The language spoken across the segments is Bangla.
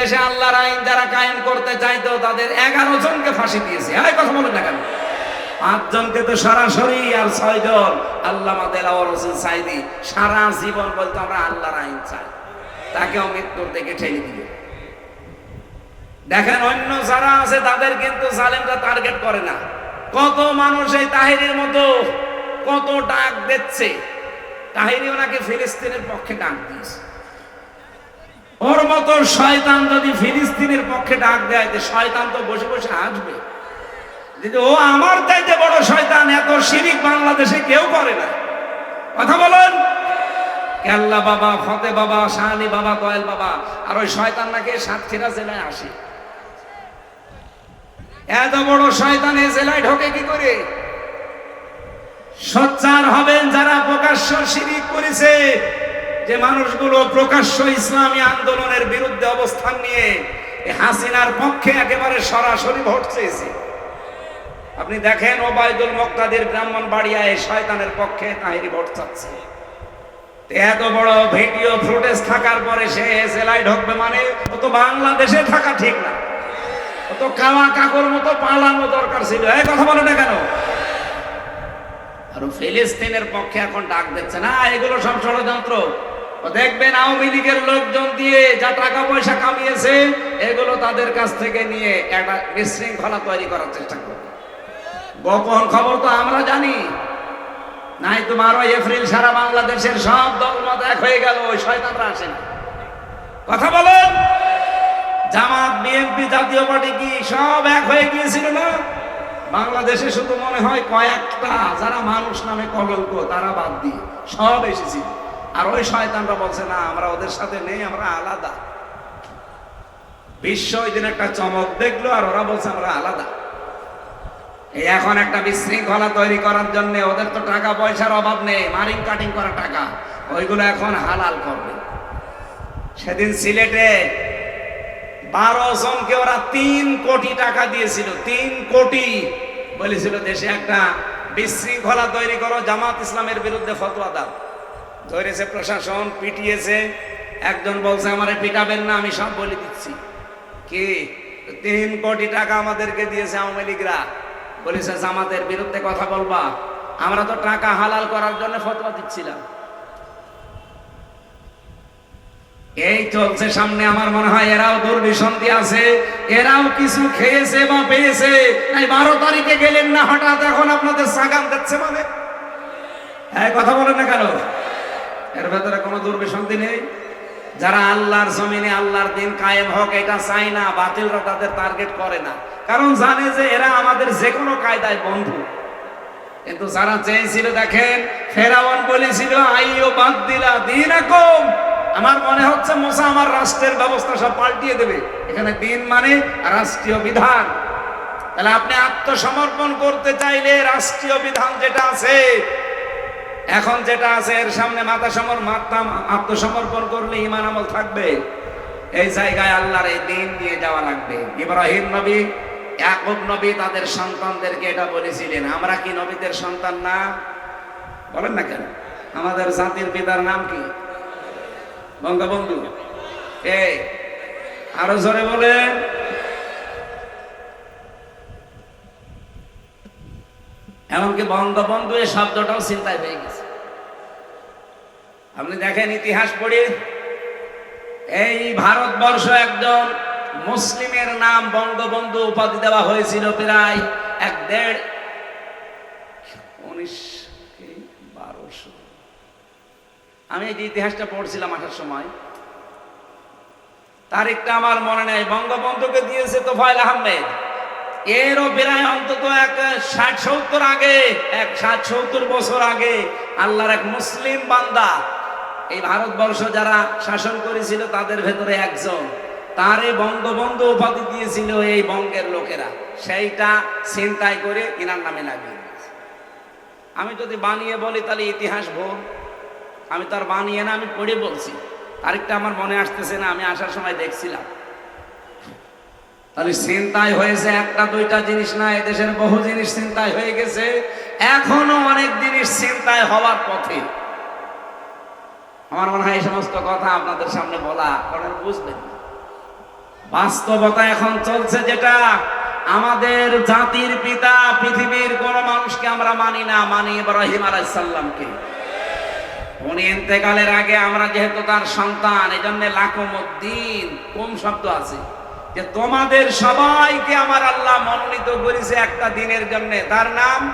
দেশে আল্লাহর আইন যারা কায়েম করতে চাইতো, তাদের এগারো জনকে ফাঁসি দিয়েছে। এই কথা বলেন না কেন? তো সরাসরি আর সারা জীবন বলতো, আমরা আল্লাহর আইন চাই। তাকেও মৃত্যুর থেকে ঠেলে দিল। দেখেন, অন্য যারা আছে, তাদের কিন্তু জালেমরা টার্গেট করে না। কত মানুষ এই তাহিরের মতো, কত ডাক দিচ্ছে। তাহিরি ওনাকে ফিলিস্তিনের পক্ষে ডাক দিয়েছে। ওর মতো শয়তান যদি ফিলিস্তিনের পক্ষে ডাক দেয় তো শয়তান তো বসে বসে আসবে কিন্তু ও আমার চাইতে বড় শয়তান, এত শিরিক বাংলাদেশে কেউ করে না। কথা বলেন। কেল্লা বাবা, ফতে বাবা, শাহানি বাবা, কয়েল বাবা, আর ওই শয়তান নাকি সাতক্ষীরা জেলায় আসে। এত বড় শয়তান এই জেলায় ঢোকে কি করে? সোচ্চার হবেন যারা প্রকাশ্য শিরিক করেছে। যে মানুষগুলো প্রকাশ্য ইসলামী আন্দোলনের বিরুদ্ধে অবস্থান নিয়ে হাসিনার পক্ষে একেবারে সরাসরি ভোট চেয়েছে। আপনি দেখেন ওবায়দুল মক্তাদের ব্রাহ্মণ বাড়িয়ায় শয়তানের পক্ষে তাহিরি ভোট চাচ্ছে। এত বড় ভিডিও ফুটেজ থাকার পরে সে জেলায় ঢুকবে মানে ও তো বাংলাদেশে থাকা ঠিক না। ও তো কাওয়া কাকর মতো পালানো দরকার ছিল। এই কথা বলে না কেন? আর ফিলিস্তিনের পক্ষে এখন ডাক দিচ্ছে না, এগুলো সব ষড়যন্ত্র। দেখবেন আওয়ামী লীগের লোকজন দিয়ে যা টাকা পয়সা কামিয়েছে, এগুলো তাদের কাছ থেকে নিয়ে একটা বিশৃঙ্খলা তৈরি করার চেষ্টা করবে। গোপন খবর তো আমরা জানি। নাই তো বারো এপ্রিল সারা বাংলাদেশের সব দলমত এক হয়ে গেল, ওই শয়তানরা আসে না। কথা বলেন, জামাত বিএনপি জাতীয় পার্টি কি সব এক হয়ে গিয়েছিল না? বাংলাদেশে শুধু মনে হয় কয়েকটা, যারা মানুষ নামে কলঙ্ক, তারা বাদ দিয়ে সব এসেছিল। আর ওই শয়তানরা বলছে, না, আমরা ওদের সাথে নেই, আমরা আলাদা। বিশ্ব ওই দিন একটা চমক দেখল আর ওরা বলছে, আমরা আলাদা। এখন একটা বিশৃঙ্খলা তৈরি করার জন্য ওদের তো টাকা পয়সার অভাব নেই, মারিং কাটিং করা টাকা, ওইগুলো এখন হালাল করবে। সেদিন সিলেটে বারো জনকে ওরা তিন কোটি টাকা দিয়েছিল, তিন কোটি বলেছিল, দেশে একটা বিশৃঙ্খলা তৈরি করো, জামাত ইসলামের বিরুদ্ধে ফতোয়া দাও। ধরেছে প্রশাসন, পিটিয়েছে। একজন বলছে, আমারে পিটাবেন না, আমি সব বলে দিচ্ছি। কি? তিন কোটি টাকা আমাদেরকে দিয়েছে আওয়ামী লীগরা। বলেছে, জামাতের বিরুদ্ধে কথা বলবা। আমরা তো টাকা হালাল করার জন্য ফতোয়া দিচ্ছিলাম। এই চলছে সামনে, আমার মনে হয় এরাও দুর্বিসন্ধি আছে। এরাও কিছু খেয়েছে বা পেয়েছে। এই বারো তারিখে গেলেন না, হঠাৎ এখন আপনাদের সাগাম দিচ্ছে মানে? কথা বলেন না কেন? এর ভেতরে কোনো দুর্বিসন্ধি নেই। যারা আল্লাহর জমিনে আল্লাহর দিন কায়েম হোক, এটা চাই না, বাতিলরা তাদের টার্গেট করে না। কারণ জানে যে এরা আমাদের যে কোনো কায়দায় বন্ধু। কিন্তু যারা চেয়েছিল, দেখেন ফেরাওয়ান বলেছিল আইও বাদ দিলা দিন কম আমার মনে হচ্ছে মোসা আমার রাষ্ট্রের ব্যবস্থা সব পাল্টিয়ে দেবে। এখানে দিন মানে রাষ্ট্রীয় বিধান। তাহলে আপনি আত্মসমর্পণ করতে চাইলে রাষ্ট্রীয় বিধান যেটা আছে এখন যেটা আছে, এর সামনে মাথা সমর মাথা আত্মসমর্পণ করলে ইমান আমল থাকবে। এই জায়গায় আল্লাহর এই দিন নিয়ে যাওয়া লাগবে। ইব্রাহিম নবী, ইয়াকুব নবী তাদের সন্তানদেরকে এটা বলেছিলেন, আমরা কি নবীদের সন্তান না? বলেন না কেন? আমাদের জাতির পিতার নাম কি? বঙ্গবন্ধু। এই, আরও জোরে বলেন। এমনকি বঙ্গবন্ধু এই শব্দটাও চিন্তায় পেয়ে গেছে। আপনি দেখেন ইতিহাস পড়ে, এই ভারতবর্ষ একজন মুসলিমের নাম বঙ্গবন্ধু উপাধি দেওয়া হয়েছিল প্রায় এক দেড় উনিশ বারোশো। আমি এই যে ইতিহাসটা পড়ছিলাম আসার সময়, তারিখটা আমার মনে নেই। বঙ্গবন্ধুকে দিয়েছে তোফায়েল আহমেদ। এরও প্রায় অন্তত এক ষাট সত্তর আগে, এক ষাট সত্তর বছর আগে আল্লাহর এক মুসলিম বান্দা, এই ভারতবর্ষ যারা শাসন করেছিল তাদের ভেতরে একজন, তারে বঙ্গবন্ধু উপাধি দিয়েছিল এই বঙ্গের লোকেরা। সেইটা চিন্তায় করে ইনার নামে লাগিয়ে। আমি যদি বানিয়ে বলি তাহলে ইতিহাস ভুল। আমি তো আর বানিয়ে না, আমি পড়ে বলছি। তারিখটা আমার মনে আসতেছে না, আমি আসার সময় দেখছিলাম। তাহলে চিন্তায় হয়েছে একটা, দুইটা জিনিস না, এদেশের বহু জিনিস চিন্তায় হয়ে গেছে। এখনও অনেক জিনিস চিন্তায় হওয়ার পথে। আমার মনে হয় এই সমস্ত কথা আপনাদের সামনে বলা আপনারা বুঝবেন বাস্তবতা এখন চলছে যেটা, আমাদের জাতির পিতা পৃথিবীর কোন মানুষকে আমরা মানি না, মানি ইব্রাহিম আলাইসাল্লামকে উনি ইন্তেকালের আগে আমরা যেহেতু তার সন্তান এই জন্য লাকমুদ্দিন, কোন শব্দ আছে? যে তোমাদের সবাইকে আমার আল্লাহ মনোনীত করেছে একটা দিনের জন্য। তার নাম?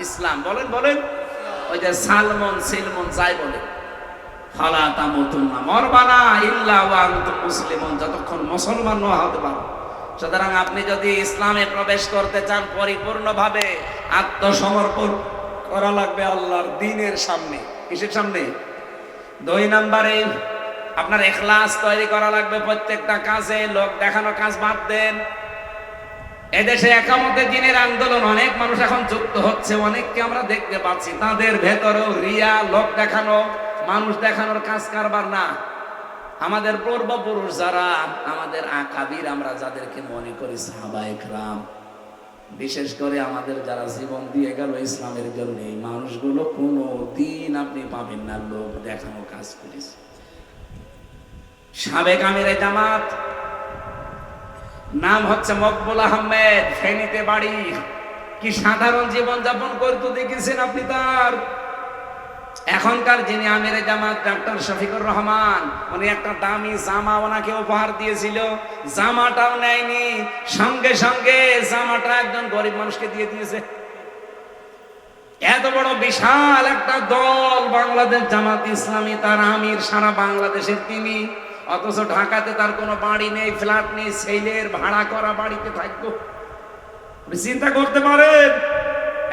ইসলাম। বলেন বলেন। ওই যে সালমন, সিলমন, যাই বলে। ফালা তামুতুন্না। মরবানা ইল্লা ওয়া আনতুম মুসলিমুন। যতক্ষণ মুসলমান না হতে পারো। সুতরাং আপনি যদি ইসলামে প্রবেশ করতে চান, পরিপূর্ণভাবে আত্মসমর্পণ করা লাগবে আল্লাহর দিনের সামনে। কিসের সামনে? দুই নম্বরে আপনার এখলাস তৈরি করা লাগবে প্রত্যেকটা কাজে, লোক দেখানো কাজ বাদ দেন। এদেশে একামতে দিনের আন্দোলন, অনেক মানুষ এখন যুক্ত হচ্ছে, অনেককে আমরা দেখতে পাচ্ছি। তাদের ভেতরেও রিয়া, লোক দেখানো, মানুষ দেখানোর কাজ কারবার না। আমাদের পূর্বপুরুষ যারা, আমাদের আকাবির আমরা যাদেরকে মনে করি সাহাবায়ে রাম বিশেষ করে আমাদের যারা জীবন দিয়ে গেল ইসলামের জন্য, এই মানুষগুলো কোনো দিন আপনি পাবেন না, লোক দেখানো কাজ করেছে। সাবেক আমিরে জামাত। নাম হচ্ছে মকবুল আহমেদ, ফেনীতে বাড়ি। কি সাধারণ জীবন যাপন করতে দেখেছেন আপনি তার? এখনকার যিনি আমিরে জামাত, ডাক্তার শফিকুর রহমান, উনি একটা দামি জামা ওনাকে উপহার দিয়েছিল। জামাটাও নেয়নি। সঙ্গে সঙ্গে জামাটা একজন গরিব মানুষকে দিয়ে দিয়েছে। এত বড় বিশাল একটা দল, বাংলাদেশ জামাত ইসলামী, তার আমির সারা বাংলাদেশের তিনি। অথচ ঢাকাতে তার কোনো বাড়ি নেই, ফ্ল্যাট নেই, ছেলের ভাড়া করা বাড়িতে থাকতো চিন্তা করতে পারেন,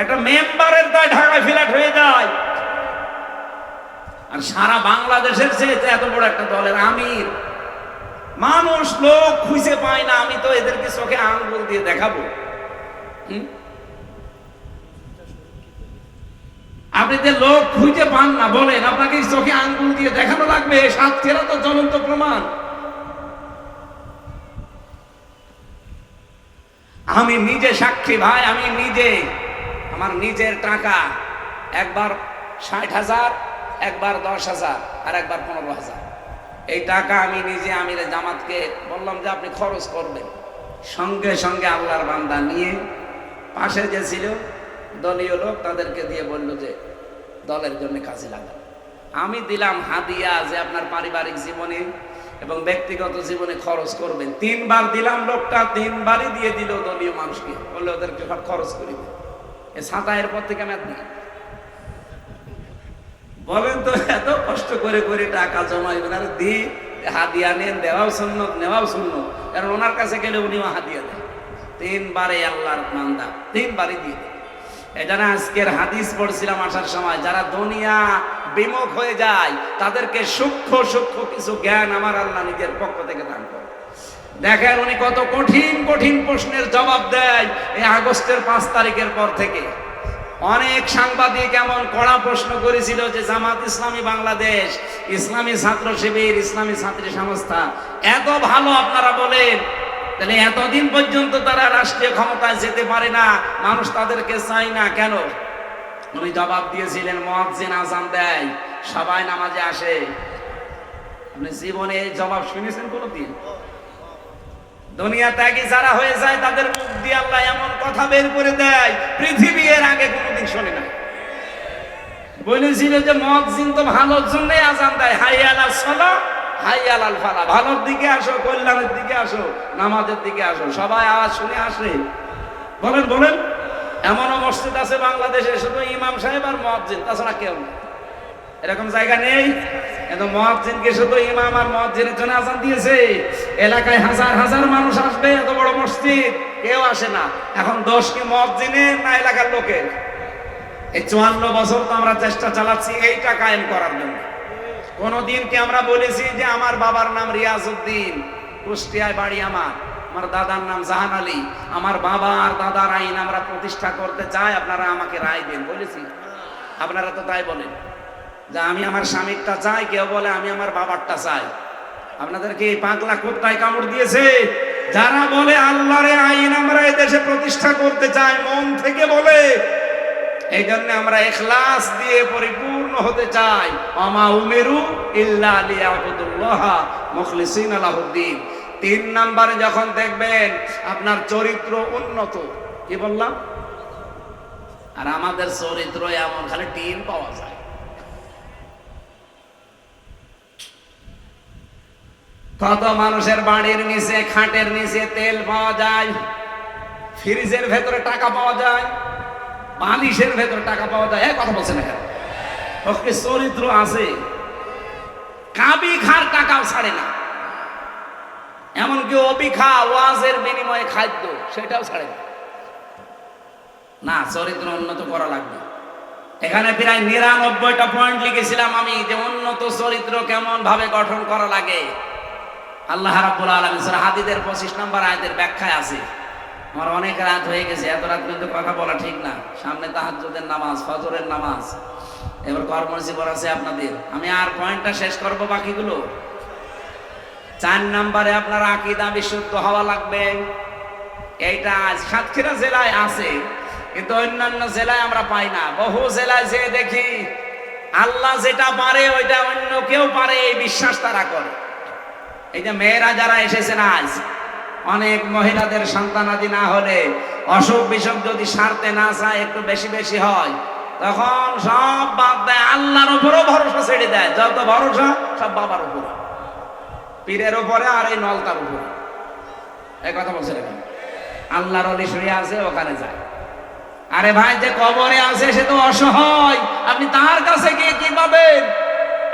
একটা মেম্বারের দায় ঢাকায় ফ্ল্যাট হয়ে যায়। আর সারা বাংলাদেশের চেয়ে এত বড় একটা দলের আমির। মানুষ লোক খুঁজে পায় না, আমি তো এদেরকে চোখে আঙ্গুল দিয়ে দেখাবো। হুম? আপনি যে লোক খুঁজে পান না, বলেন, আপনাকে চোখে আঙ্গুল দিয়ে দেখানো লাগবে সাতক্ষীরা তো জ্বলন্ত প্রমাণ। আমি নিজে সাক্ষী ভাই, আমি নিজে, আমার নিজের টাকা, একবার ষাট হাজার, একবার দশ হাজার, আর একবার পনেরো হাজার। এই টাকা আমি নিজে আমিরে জামাতকে বললাম যে আপনি খরচ করবেন। সঙ্গে সঙ্গে আল্লাহর বান্দা নিয়ে পাশে যে ছিল, দলীয় লোক তাদেরকে দিয়ে বলল যে দলের জন্য কাজে লাগান। আমি দিলাম হাদিয়া যে আপনার পারিবারিক জীবনে এবং ব্যক্তিগত জীবনে খরচ করবেন। তিনবার দিলাম লোকটা, তিনবারই দিয়ে দিল দলীয় মানুষকে। বললে, ওদেরকে সব খরচ করি এ ছাতায়ের পর থেকে আমি দিই। বলেন তো, এত কষ্ট করে করে টাকা জমাইবেন। আর দি, হাদিয়া নেন, দেওয়াও সুন্নত, নেওয়াও সুন্নত। কারণ ওনার কাছে গেলে উনিও হাদিয়া দেন। তিনবারে আল্লাহর মান্দা তিনবারই দিয়ে দেন। এটা না আজকের হাদিস পড়ছিলাম আসার সময়, যারা দুনিয়া বিমুখ হয়ে যায়, তাদেরকে সূক্ষ্ম সূক্ষ্ম কিছু জ্ঞান আমার আল্লাহ নিজের পক্ষ থেকে দান করে দেখেন উনি কত কঠিন কঠিন প্রশ্নের জবাব দেয় এই আগস্টের পাঁচ তারিখের পর থেকে। অনেক সাংবাদিক এমন কড়া প্রশ্ন করেছিল যে জামাত ইসলামী বাংলাদেশ, ইসলামী ছাত্র শিবির, ইসলামী ছাত্রী সংস্থা, এত ভালো আপনারা বলেন তাহলে এতদিন পর্যন্ত তারা রাষ্ট্রীয় ক্ষমতায় যেতে পারে না, মানুষ তাদেরকে চায় না, কেন? উনি জবাব দিয়েছিলেন মহাজিন আজান দেয়, সবাই নামাজে আসে। আপনি জীবনে জবাব শুনেছেন কোনোদিন? দুনিয়া ত্যাগী যারা হয়ে যায়, তাদের মুখ দিয়ে আল্লাহ এমন কথা বের করে দেয়, পৃথিবী এর আগে কোনোদিন শোনে না বলেছিল যে মহাজিন তো ভালোর জন্যই আজান দেয়। হাই আলা সলা হাই আলাল ভালোর দিকে আসো, কল্যাণের দিকে আসো, নামাজের দিকে আসো। সবাই আওয়াজ শুনে আসে। বলেন বলেন। এমনও মসজিদ আছে বাংলাদেশে, শুধু ইমাম সাহেব আর মহাজিন তাছাড়া কেউ এরকম জায়গা নেই? কিন্তু মহাজিনকে শুধু ইমাম আর মহাজিনের জন্য আজান দিয়েছে। এলাকায় হাজার হাজার মানুষ আসবে, এত বড় মসজিদ, কেউ আসে না। এখন দোষ কি মহাজিনের না এলাকার লোকের? এই চুয়ান্ন বছর তো আমরা চেষ্টা চালাচ্ছি এইটা কায়েম করার জন্য। কোনদিন কি আমরা বলেছি যে আমার বাবার নাম রিয়াজউদ্দিন, কুষ্টিয়ায় বাড়ি আমার আমার দাদার নাম জাহান আলী, আমার বাবা আর দাদার আইন আমরা প্রতিষ্ঠা করতে চাই, আপনারা আমাকে রায় দেন, বলেছি। আপনারা তো তাই বলেন। যে আমি আমার স্বামীরটা চাই, কেউ বলে আমি আমার বাবারটা চাই। আপনাদেরকে এই পাগলা কুত্তায় কামড় দিয়েছে? যারা বলে আল্লাহরে আইন আমরা দেশে প্রতিষ্ঠা করতে চাই, মন থেকে বলে। এই জন্য আমরা এখলাস দিয়ে পরিপূর্ণ হতে চাই। আমা উমেরু ইল্লা লিয়াবুদুল্লাহ মুখলিসিন আলাহুদ্দিন তিন নাম্বারে যখন দেখবেন আপনার চরিত্র উন্নত, কি বললাম? আর আমাদের চরিত্র এমন, খালি টিন পাওয়া যায়। কত মানুষের বাড়ির নিচে, খাটের নিচে তেল পাওয়া যায়, ফ্রিজের ভেতরে টাকা পাওয়া যায়, বালিশের ভেতরে টাকা পাওয়া যায়। কথা বলছে না কেন? ওকে চরিত্র আছে। কাবি খার টাকাও ছাড়ে না। এমনকি অবিখা ওয়াজের বিনিময়ে খাদ্য সেটাও ছাড়ে না। না, চরিত্র উন্নত করা লাগবে। এখানে প্রায় নিরানব্বইটা পয়েন্ট লিখেছিলাম আমি যে উন্নত চরিত্র কেমন ভাবে গঠন করা লাগে। আল্লাহ রাব্বুল আলামিন হাদিদের 25 নম্বর আয়াতের ব্যাখ্যায় আছে। আমার অনেক রাত হয়ে গেছে, এত রাত কিন্তু কথা বলা ঠিক না। সামনে তাহাজ্জুদের নামাজ, ফজরের নামাজ। এবার কর্মজীবন আছে আপনাদের। আমি আর পয়েন্টটা শেষ করব বাকিগুলো। চার নম্বরে আপনার আকিদা বিশুদ্ধ হওয়া লাগবে। এইটা আজ সাতক্ষীরা জেলায় আছে, কিন্তু অন্যান্য জেলায় আমরা পাই না। বহু জেলায় যে দেখি, আল্লাহ যেটা পারে, ওইটা অন্য কেউ পারে, এই বিশ্বাস তারা করে। এই যে মেয়েরা যারা এসেছেন আজ, অনেক মহিলাদের সন্তানাদি না হলে অসুখ বিসুখ যদি সারতে না চায়, একটু বেশি বেশি হয়। তখন সব বাদ দেয়, আল্লাহর উপরও ভরসা ছেড়ে দেয়। যত ভরসা, সব বাবার উপর। পীরের উপরে আর এই নলতার উপরে। এই কথা বলছে এখন আল্লাহর আছে, ওখানে যায়। আরে ভাই, যে কবরে আছে, সে তো অসহায়। আপনি তার কাছে গিয়ে কি পাবেন?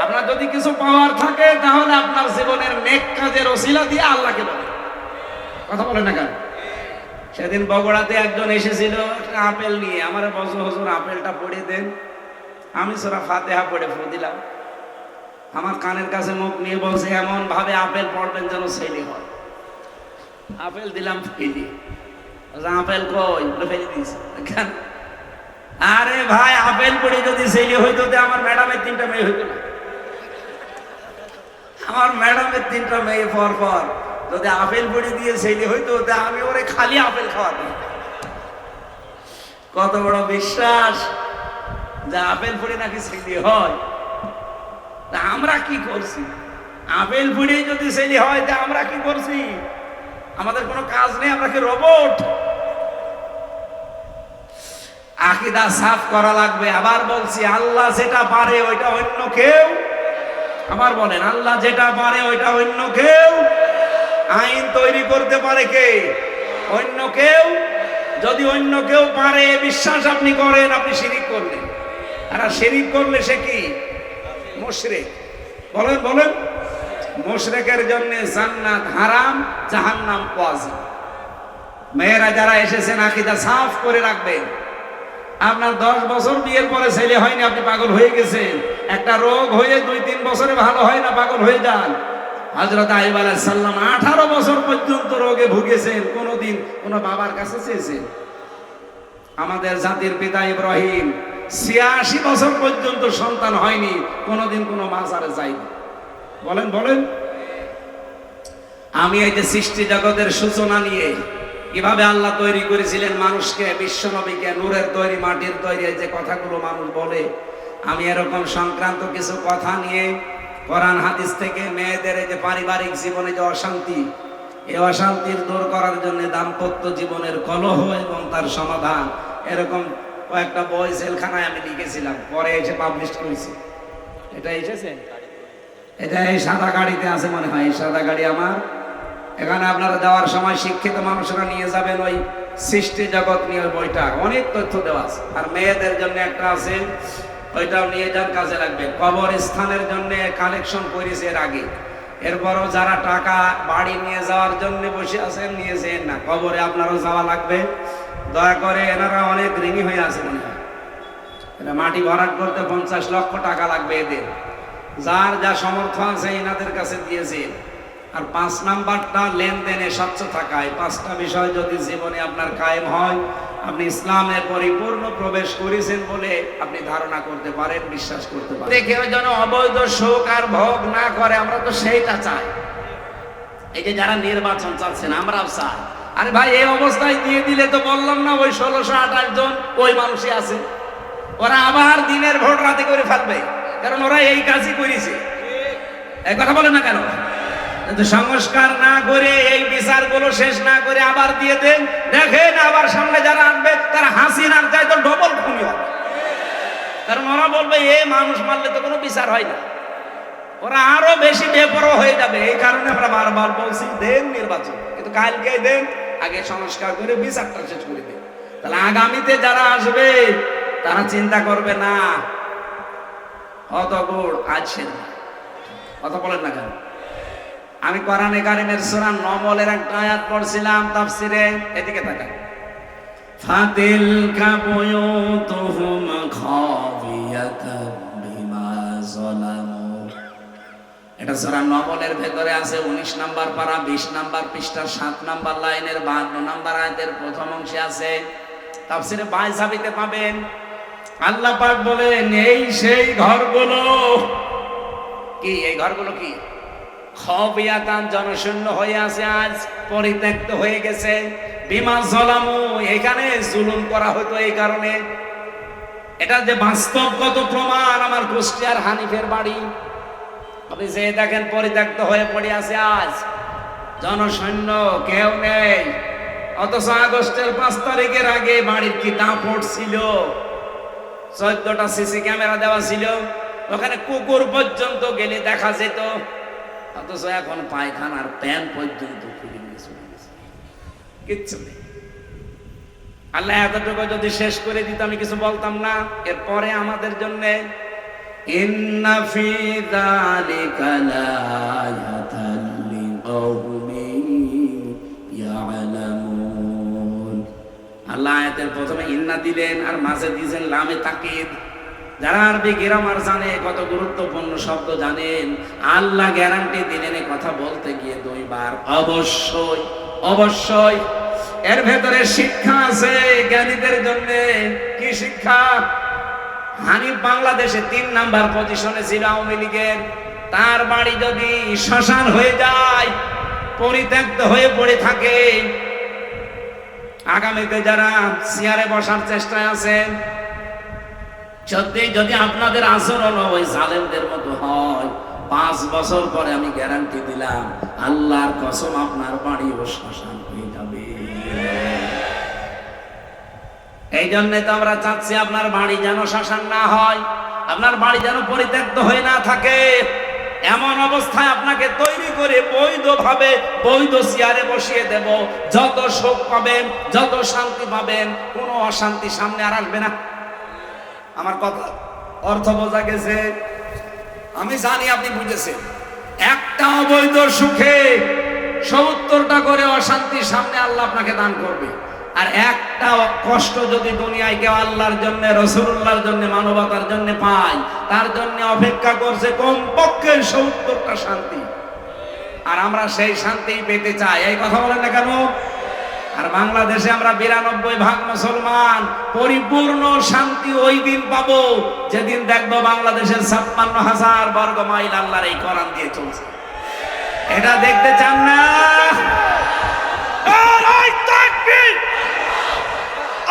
আপনার যদি কিছু পাওয়ার থাকে, তাহলে আপনার জীবনের নেক কাজের ওসিলা দিয়ে আল্লাহকে বলেন। কথা বলেন না কেন? সেদিন বগুড়াতে একজন এসেছিল আপেল নিয়ে। আমার বছর হজুর, আপেলটা পড়ে দেন। আমি সোরা ফাতেহা পড়ে ফু দিলাম। আমার কানের কাছে মুখ নিয়ে বলছে, এমন ভাবে আপেল পড়বেন যেন ছেলে হয়। আপেল দিলাম, ফেলি আপেল কই? ফেলে দিয়েছে। আরে ভাই, আপেল পড়ে যদি ছেলে হইতো আমার ম্যাডামের তিনটা মেয়ে হইতো আমার ম্যাডামের তিনটা মেয়ে পর পর যদি আপেল পড়ে দিয়ে ছেলে হইতো আমি ওরে খালি আপেল খাওয়াতাম কত বড় বিশ্বাস যে আপেল পড়ে নাকি ছেলে হয়। তা আমরা কি করছি? আপেল পড়ে যদি ছেলে হয়, তা আমরা কি করছি? আমাদের কোনো কাজ নেই, আমরা কি রোবট? আকিদা সাফ করা লাগবে। আবার বলছি, আল্লাহ যেটা পারে ওইটা অন্য কেউ। আবার বলেন, আল্লাহ যেটা পারে ওইটা অন্য কেউ। আইন তৈরি করতে পারে কে? অন্য কেউ? যদি অন্য কেউ পারে, বিশ্বাস আপনি করেন, আপনি শিরিক করলেন। আর শিরিক করলে সে কি? মুশরিক। বলেন বলেন। মুশরিকের জন্য জান্নাত হারাম, জাহান্নাম ওয়াজিব। মেয়েরা যারা এসেছেন, আকিদা সাফ করে রাখবেন। আপনার দশ বছর বিয়ের পরে ছেলে হয়নি, আপনি পাগল হয়ে গেছেন। একটা রোগ হয়ে দুই তিন বছরে ভালো হয় না, পাগল হয়ে যান। হজরত আইব সাল্লাম আঠারো বছর পর্যন্ত রোগে ভুগেছেন, কোনোদিন কোনো বাবার কাছে চেয়েছেন? আমাদের জাতির পিতা ইব্রাহিম ছিয়াশি বছর পর্যন্ত সন্তান হয়নি, কোনোদিন কোনো মাজারে যায়নি। বলেন বলেন। আমি এই যে সৃষ্টি জগতের সূচনা নিয়ে কীভাবে আল্লাহ তৈরি করেছিলেন মানুষকে বিশ্বনবীকে নূরের তৈরি, মাটির তৈরি যে কথাগুলো মানুষ বলে, আমি এরকম সংক্রান্ত কিছু কথা নিয়ে কোরআন হাদিস থেকে মেয়েদের যে পারিবারিক জীবনে যে অশান্তি, এই অশান্তির দূর করার জন্য দাম্পত্য জীবনের কলহ এবং তার সমাধান, এরকম কয়েকটা বই জেলখানায় আমি লিখেছিলাম, পরে এসে পাবলিশ করেছি। এটা এসেছে? এটা এই সাদা গাড়িতে আছে মনে হয়, এই সাদা গাড়ি আমার। এখানে আপনারা যাওয়ার সময় শিক্ষিত মানুষরা নিয়ে যাবেন ওই সৃষ্টি জগৎ নিয়ে বইটা, অনেক তথ্য দেওয়া আছে। আর মেয়েদের জন্য একটা আছে, ওইটাও নিয়ে যান, কাজে লাগবে। কবর স্থানের জন্য কালেকশন করেছে এর আগে। এরপরও যারা টাকা বাড়ি নিয়ে যাওয়ার জন্য বসে আছেন, নিয়ে যেন না। কবরে আপনারও যাওয়া লাগবে। দয়া করে এনারা অনেক ঋণী হয়ে আছে মনে হয়। মাটি ভরাট করতে পঞ্চাশ লক্ষ টাকা লাগবে এদের। যার যা সমর্থ আছে, এনাদের কাছে দিয়েছেন আর পাঁচ নাম্বারটা লেনদেনে স্বচ্ছ থাকায় পাঁচটা বিষয় যদি জীবনে আপনার কায়েম হয়, আপনি ইসলামের পরিপূর্ণ প্রবেশ করেছেন বলে আপনি ধারণা করতে পারেন, বিশ্বাস করতে পারেন। দেখে যেন অবৈধ শোক আর ভোগ না করে, আমরা তো সেইটা চাই। এই যে যারা নির্বাচন চাচ্ছেন, আমরাও চাই। আরে ভাই, এই অবস্থায় দিয়ে দিলে তো বললাম না ওই ষোলোশো আঠাশ জন ওই মানুষই আছে। ওরা আবার দিনের ভোট রাতে করে ফেলবে, কারণ ওরা এই কাজই করেছে। এই কথা বলে না কেন? সংস্কার না করে, এই বিচারগুলো শেষ না করে আবার দিয়ে দেন। দেখেন আবার সামনে যারা আসবে, তারা হাসি না চাই তো ডবল খুনি হবে। কারণ ওরা বলবে, এ মানুষ মারলে তো কোনো বিচার হয় না। ওরা আরও বেশি বেপরোয়া হয়ে যাবে। এই কারণে আমরা বারবার বলছি, দেন নির্বাচন। কিন্তু কালকে দেন, আগে সংস্কার করে বিচারটা শেষ করে দেন। তাহলে আগামীতে যারা আসবে, তারা চিন্তা করবে, না, অত গুড় আজ সেন কথা বলেন না কেন? আমি কোরআনে কারিমের সূরা নমলের একটা আয়াত পড়ছিলাম তাফসিরে এদিকে তাকান। ফাতিল কাবুয়ুতুহুম খাবিয়াতান বিমা যালামু। এটা সূরা নমলের ভেতরে আছে 19 নাম্বার পারা 20 নাম্বার পৃষ্ঠার 7 নাম্বার লাইনের 52 নাম্বার আয়াতের প্রথম অংশে আছে। তাফসিরে বাইসাবিতে পাবেন আল্লাহ পাক বলেন এই সেই ঘরগুলো কি এই ঘরগুলো কি? খবিয়াতান জনশূন্য হয়ে আছে আজ, পরিত্যক্ত হয়ে গেছে। বিমা জলামু এখানে জুলুম করা হতো এই কারণে। এটা যে বাস্তবগত প্রমাণ আমার কুষ্টিয়ার হানিফের বাড়ি। আপনি যে দেখেন পরিত্যক্ত হয়ে পড়ে আছে আজ জনসৈন্য কেউ নেই। অথচ আগস্টের পাঁচ তারিখের আগে বাড়ির কি দাপট ছিল? চোদ্দটা সিসি ক্যামেরা দেওয়া ছিল। ওখানে কুকুর পর্যন্ত গেলে দেখা যেত। অথচ এখন পায়খানার প্যান পর্যন্ত খুলে গেছে। কিচ্ছু নেই। আল্লাহ এতটুকু যদি শেষ করে দিত, আমি কিছু বলতাম না। এরপরে আমাদের জন্য আল্লাহ প্রথমে ইন্না দিলেন আর মাঝে দিয়েছেন লামে তাকিদ। যারা আরবি গ্রামার জানে, কত গুরুত্বপূর্ণ শব্দ জানেন, আল্লাহ গ্যারান্টি দিলেন কথা বলতে গিয়ে দুইবার, অবশ্যই অবশ্যই। এর ভেতরে শিক্ষা আছে জ্ঞানীদের জন্য। কি শিক্ষা? হানিফ বাংলাদেশে তিন নাম্বার পজিশনে ছিল আওয়ামী লীগের। তার বাড়ি যদি শ্মশান হয়ে যায়, পরিত্যক্ত হয়ে পড়ে থাকে। আগামীতে যারা চেয়ারে বসার চেষ্টায় আছেন সত্যি যদি আপনাদের আচরণ ওই জালেমদের মতো হয়। পাঁচ বছর পরে আমি গ্যারান্টি দিলাম, আল্লাহর কসম আপনার বাড়ি ও শ্মশান হয়ে যাবে। এই জন্যে তো আমরা চাচ্ছি আপনার বাড়ি যেন শ্মশান না হয়, আপনার বাড়ি যেন পরিত্যক্ত হয়ে না থাকে। এমন অবস্থায় আপনাকে তৈরি করে বৈধভাবে বৈধ চেয়ারে বসিয়ে দেব। যত শোক পাবেন, যত শান্তি পাবেন, কোনো অশান্তি সামনে আর আসবে না। আমার কথা, অর্থ বোঝা গেছে। আমি জানি আপনি বুঝেছেন। একটা অবৈধ সুখে সত্তরটা করে অশান্তি সামনে আল্লাহ আপনাকে দান করবে। আর একটা কষ্ট যদি দুনিয়ায় কেউ আল্লাহর জন্য রসুল্লাহর জন্য, মানবতার জন্য পায়, তার জন্য অপেক্ষা করছে কমপক্ষে সত্তরটা শান্তি। আর আমরা সেই শান্তি পেতে চাই। এই কথা বলেন না কেন? আর বাংলাদেশে আমরা বিরানব্বই ভাগ মুসলমান, পরিপূর্ণ শান্তি ওই দিন পাবো। যেদিন দেখব বাংলাদেশের ছাপ্পান্ন হাজার বর্গ মাইল আল্লাহর এই কোরআন দিয়ে চলছে। এটা দেখতে চান না নারাই তাকবীর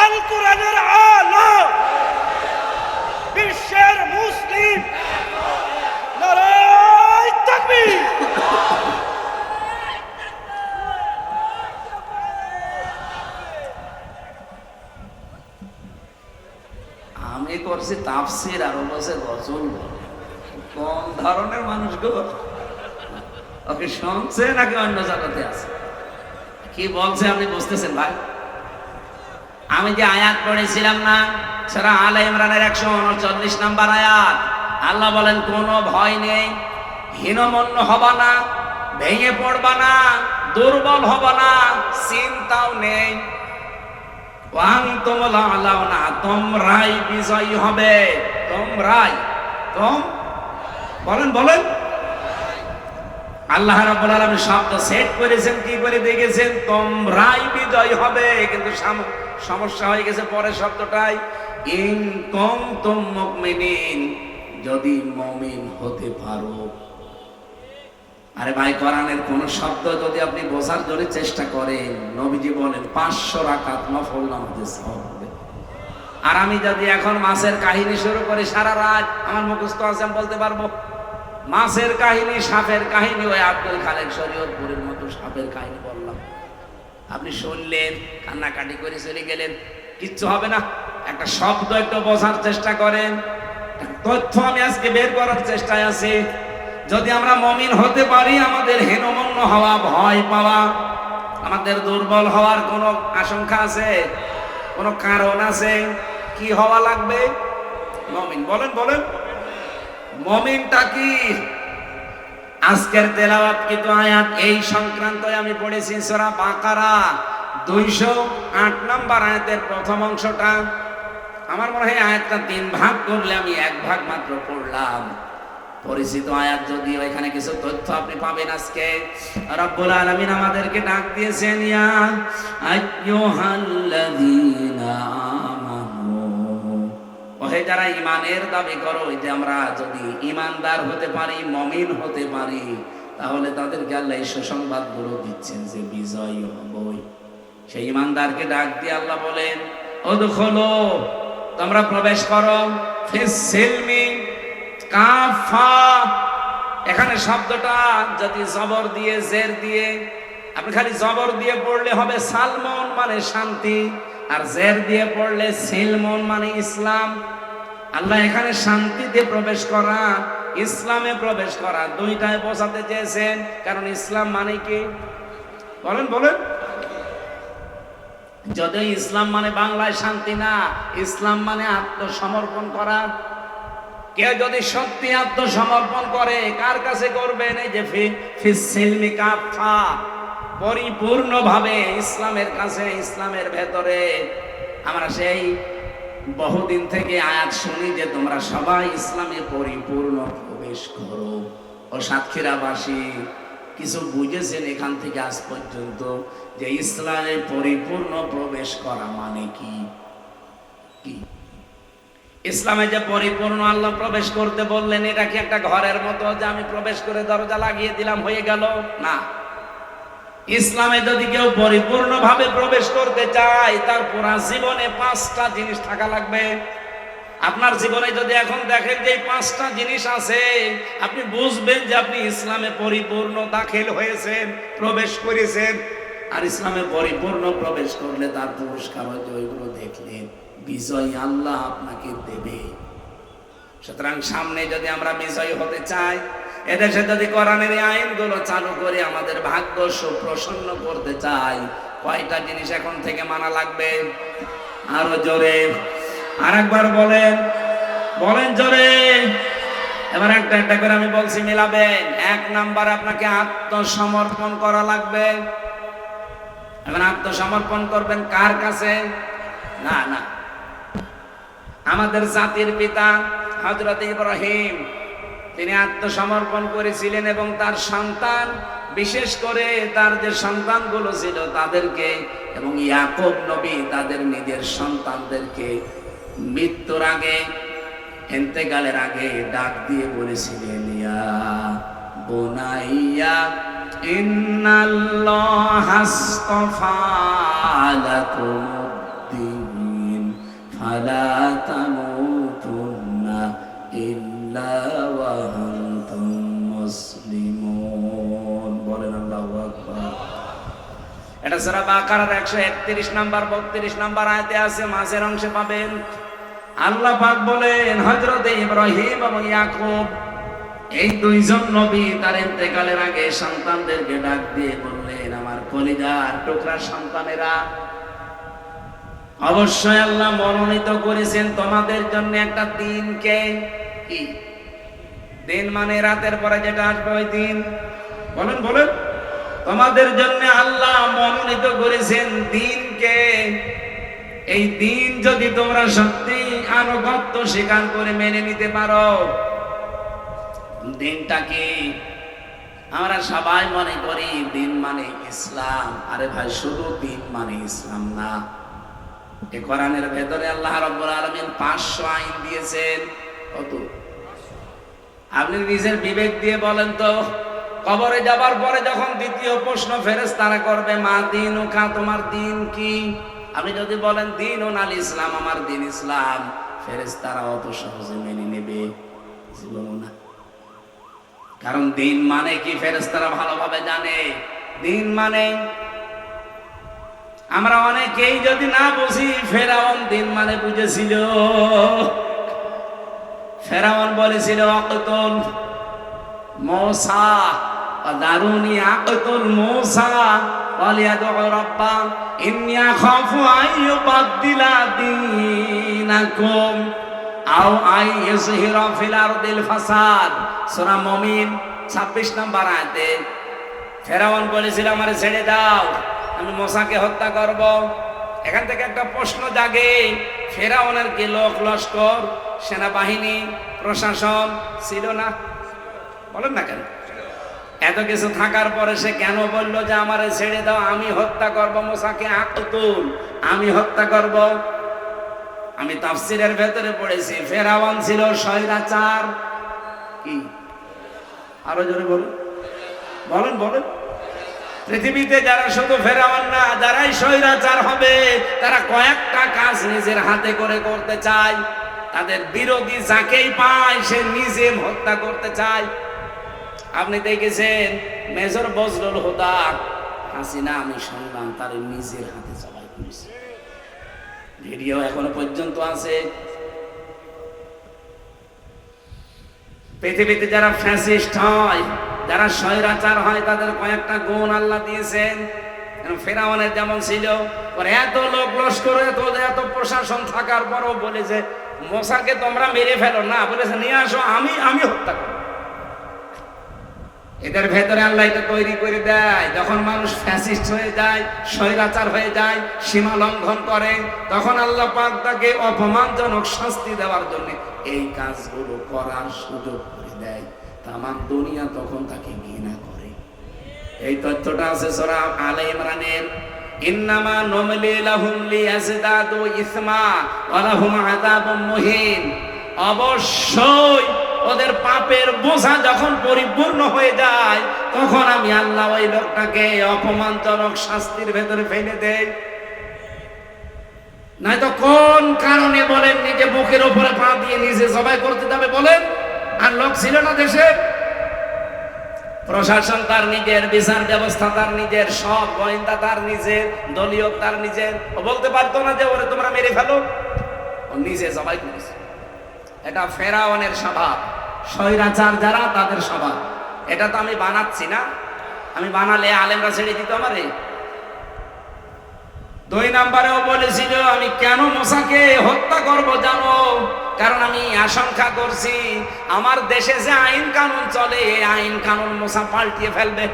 আল কোরআনের আলো বিশ্বের মুসলিম নারাই তাকবীর আমি করছি তাফসির আর বসে গজল বলে। কোন ধরনের মানুষ গো? ওকে শুনছে নাকি অন্য জগতে আছে কি বলছে আপনি বুঝতেছেন ভাই? আমি যে আয়াত পড়েছিলাম না সেটা আলে ইমরানের একশো উনচল্লিশ নাম্বার আয়াত, আল্লাহ বলেন, কোনো ভয় নেই, হীনমন্য হবা না, ভেঙে পড়বা না, দুর্বল হবা না, চিন্তাও নেই ওয়াং তোমলা আলাও না তোমরাই বিজয়ী হবে। তোমরাই, তোম বলেন বলেন। আল্লাহ রাব্বুল শব্দ সেট করেছেন, কি করে দেখেছেন? তোমরাই বিজয় হবে। কিন্তু সাম- সমস্যা হয়ে গেছে পরের শব্দটাই। ইন কুনতুম মুমিনিন, যদি মুমিন হতে পারো আরে ভাই, কোরআনের কোন শব্দ যদি আপনি বোঝার জন্য চেষ্টা করেন, নবীজি বলেন, পাঁচশো রাখাত নফল নামাজের হবে। আর আমি যদি এখন মাছের কাহিনী শুরু করি, সারা রাত আমার মুখস্থ আছে বলতে পারব, মাছের কাহিনী, সাপের কাহিনী, ওই আব্দুল খালেক শরীয়তপুরের মতো সাপের কাহিনী বললাম। আপনি শুনলেন, কান্নাকাটি করে চলে গেলেন, কিচ্ছু হবে না। একটা শব্দ একটু বোঝার চেষ্টা করেন তথ্য আমি আজকে বের করার চেষ্টায় আছি। যদি আমরা মমিন হতে পারি, আমাদের হেনমন্য হওয়া, ভয় পাওয়া, আমাদের দুর্বল হওয়ার কোনো আশঙ্কা আছে? কোনো কারণ আছে? কি হওয়া লাগবে? মমিন, বলেন বলেন। মমিনটা কি? আজকের তেলাওয়াত কিন্তু আয়াত? এই সংক্রান্ত আমি পড়েছি সূরা বাকারা, দুইশো আট নম্বর আয়াতের প্রথম অংশটা। আমার মনে হয় আয়াতটা তিন ভাগ করলে আমি এক ভাগ মাত্র পড়লাম। পরিচিত আয়াত যদিও এখানে কিছু তথ্য আপনি পাবেন আজকে। রব্বুল আলামিন আমাদেরকে ডাক দিয়েছেন যারা ইমানের দাবি করো যে আমরা যদি ইমানদার হতে পারি, মমিন হতে পারি, তাহলে তাদেরকে আল্লাহ এই সুসংবাদগুলো দিচ্ছেন যে বিজয় হবই। সেই ইমানদারকে ডাক দিয়ে আল্লাহ বলেন ওদখলো তোমরা প্রবেশ করো ফিসিলমি কাফা। এখানে শব্দটা যদি জবর দিয়ে, জের দিয়ে, আপনি খালি জবর দিয়ে পড়লে হবে সালমন মানে শান্তি, আর জের দিয়ে পড়লে সিলমন মানে ইসলাম। আল্লাহ এখানে শান্তিতে প্রবেশ করা, ইসলামে প্রবেশ করা দুইটায় বোঝাতে চেয়েছেন, কারণ ইসলাম মানে কি? বলেন বলেন। যদিও ইসলাম মানে বাংলায় শান্তি না, ইসলাম মানে আত্মসমর্পণ করা কেউ যদি সত্যি আত্মসমর্পণ করে, কার কাছে করবেন? এই যে ফিসিলমি কাফা পরিপূর্ণভাবে ইসলামের কাছে, ইসলামের ভেতরে। আমরা সেই বহুদিন থেকে আয়াত শুনি যে তোমরা সবাই ইসলামে পরিপূর্ণ প্রবেশ করো। ও সাতক্ষীরাবাসী, কিছু বুঝেছেন এখান থেকে আজ পর্যন্ত যে ইসলামে পরিপূর্ণ প্রবেশ করা মানে কি? কি? ইসলামে যে পরিপূর্ণ আল্লাহ প্রবেশ করতে বললেন, এটা কি একটা ঘরের মতো যে আমি প্রবেশ করে দরজা লাগিয়ে দিলাম, হয়ে গেল? না। ইসলামে যদি কেউ পরিপূর্ণভাবে প্রবেশ করতে চায়, তার পুরা জীবনে পাঁচটা জিনিস থাকা লাগবে। আপনার জীবনে যদি এখন দেখেন যে পাঁচটা জিনিস আছে, আপনি বুঝবেন যে আপনি ইসলামে পরিপূর্ণ দাখিল হয়েছেন, প্রবেশ করেছেন। আর ইসলামে পরিপূর্ণ প্রবেশ করলে তার পুরস্কার হয়তো ওইগুলো বিজয় আল্লাহ আপনাকে দেবে। সুতরাং সামনে যদি আমরা বিজয়ী হতে চাই, এদেশে যদি কোরআনের আইনগুলো চালু করে আমাদের ভাগ্য সুপ্রসন্ন করতে চাই, কয়টা জিনিস এখন থেকে মানা লাগবে? আরও জোরে। আর একবার বলেন বলেন জোরে। এবার একটা একটা করে আমি বলছি, মিলাবেন। এক নাম্বার আপনাকে আত্মসমর্পণ করা লাগবে। এখন আত্মসমর্পণ করবেন কার কাছে? না না আমাদের জাতির পিতা হজরত ইব্রাহিম, তিনি আত্মসমর্পণ করেছিলেন এবং তার সন্তান, বিশেষ করে তার যে সন্তানগুলো ছিল তাদেরকে এবং ইয়াকুব নবী তাদের নিজের সন্তানদেরকে মৃত্যুর আগে, এন্তেকালের আগে ডাক দিয়ে বলেছিলেন, ইয়া বোনাইয়া, ইন্নাল্লাহ আস্তাফা লাকুমুদ্দিন আনতুম মুসলিমুন বলেন আল্লাহু আকবার। এটা সূরা বাকারার 131 নাম্বার 32 নাম্বার আয়াতে আছে, মাঝের অংশে পাবেন। আল্লাহ পাক বলেন, হযরত ইব্রাহিম এবং ইয়াকুব, এই দুইজন নবী তার ইন্তেকালের আগে সন্তানদেরকে ডাক দিয়ে বললেন, আমার কলিজার টুকরা সন্তানেরা অবশ্যই আল্লাহ মনোনীত করেছেন তোমাদের জন্য একটা দিনকে কি? দিন মানে রাতের পরে যেটা আসবে ওই দিন। বলেন বলেন। তোমাদের জন্য আল্লাহ মনোনীত করেছেন দিনকে এই দিন যদি তোমরা সত্যি আনুগত্য স্বীকার করে মেনে নিতে পারো, দিনটা কি? আমরা সবাই মনে করি দিন মানে ইসলাম। আরে ভাই, শুধু দিন মানে ইসলাম না। এ কোরআনের ভেতরে আল্লাহ রাব্বুল আলামিন 500 আইন দিয়েছেন। কত আপনি নিজের বিবেক দিয়ে বলেন তো, কবরে যাবার পরে যখন দ্বিতীয় প্রশ্ন ফেরেস তারা করবে, মা দিন কা তোমার দিন কি? আপনি যদি বলেন, দিন ও নাল ইসলাম, আমার দিন ইসলাম ফেরেস তারা অত সহজে মেনে নেবে। না। কারণ দিন মানে কি ফেরেস্তারা ভালোভাবে জানে। দিন মানে আমরা অনেকেই যদি না বুঝি, ফেরাউন দিন মানে বুঝেছিল। ফেরাউন বলেছিল অকতল মৌসা দারুনি আকতুল মৌসা, ওয়ালিয়াদউ রাব্বা, ইন্নী আখাফু আন ইউবাদদিলা দীনাকুম আও আই ইযহিরা ফিল আরদিল ফাসাদ। সূরা মুমিন 26 নম্বর আয়াতে ফেরাউন বলেছিল, আমারে ছেড়ে দাও। আমি মশাকে হত্যা করব। এখান থেকে একটা প্রশ্ন জাগে, ফেরাউনের কি লোক লস্কর? সেনাবাহিনী, প্রশাসন ছিল না? বলেন না কেন? এত কিছু থাকার পরে সে কেন বলল যে আমারে ছেড়ে দাও, আমি হত্যা করব মশাকে আকুতুল আমি হত্যা করব। আমি তাফসিরের ভেতরে পড়েছি ফেরাওয়ান ছিল স্বৈরাচার। কি? আরও জোরে বলুন। বলেন বলেন। পৃথিবীতে যারা শুধু ফেরাওয়ান না, যারাই স্বৈরাচার হবে, তারা কয়েকটা কাজ নিজের হাতে করে করতে চায়। তাদের বিরোধী যাকেই পায়, সে নিজে হত্যা করতে চায়। আপনি দেখেছেন মেজর বজরুল হুদা? হাসিনা, আমি শুনলাম, তার নিজের হাতে জবাই করেছে। ভিডিও এখনও পর্যন্ত আছে। পৃথিবীতে যারা ফ্যাসিস্ট হয়, যারা স্বৈরাচার হয়, তাদের কয়েকটা গুণ আল্লাহ দিয়েছেন। ফেরাউনের যেমন ছিল, ওর এত লোক লস্কর, এত এত প্রশাসন থাকার পরও বলেছে মশাকে তোমরা মেরে ফেলো। না বলেছে নিয়ে আসো, আমি আমি হত্যা করব। এদের ভেতরে আল্লাহ এটা তৈরি করে দেয়। যখন মানুষ ফ্যাসিস্ট হয়ে যায়, স্বৈরাচার হয়ে যায়, সীমা লঙ্ঘন করে, তখন আল্লাহ পাক তাকে অপমানজনক শাস্তি দেওয়ার জন্য এই কাজগুলো করার সুযোগ দেয়। তামাম দুনিয়া তখন তাকে ঘৃণা করে। এই তথ্যটা আছে সূরা আলে ইমরানের, ইন্নামা নমলি লাহুম ইসমা ওয়া লাহুম আযাবুম মুহিন। অবশ্যই ওদের পাপের বোঝা যখন পরিপূর্ণ হয়ে যায়, তখন আমি আল্লাহ ওই লোকটাকে অপমানজনক শাস্তির ভেতরে ফেলে দেই। নয়তো কোন কারণে বলেন নিজে বুকের উপরে পা দিয়ে নিজে জবাই করতে যাবে বলেন? আর লোক ছিল না দেশে। প্রশাসন তার নিজের, বিচার ব্যবস্থা তার নিজের, সব গোয়েন্দা তার নিজের, দলীয় তার নিজের। ও বলতে পারতো না যে ওরে তোমরা মেরে ফেলো। ও নিজে জবাই করেছে। এটা ফেরাওয়ানের স্বভাব। স্বৈরাচার যারা, তাদের স্বভাব। এটা তো আমি বানাচ্ছি না। আমি বানালে আলেমরা ছেড়ে দিত আমারে। দুই নাম্বারেও বলেছিল, আমি কেন মশাকে হত্যা করব জানো? কারণ আমি আশঙ্কা করছি, আমার দেশে যে আইন কানুন চলে, এই আইন কানুন মশা পাল্টিয়ে ফেলবে।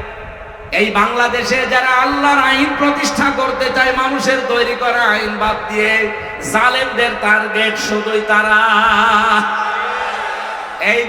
এই বাংলাদেশে যারা আল্লাহর আইন প্রতিষ্ঠা করতে চায়, মানুষের তৈরি করা আইন বাদ দিয়ে জালেমদের টার্গেট শুধুই তারা। এই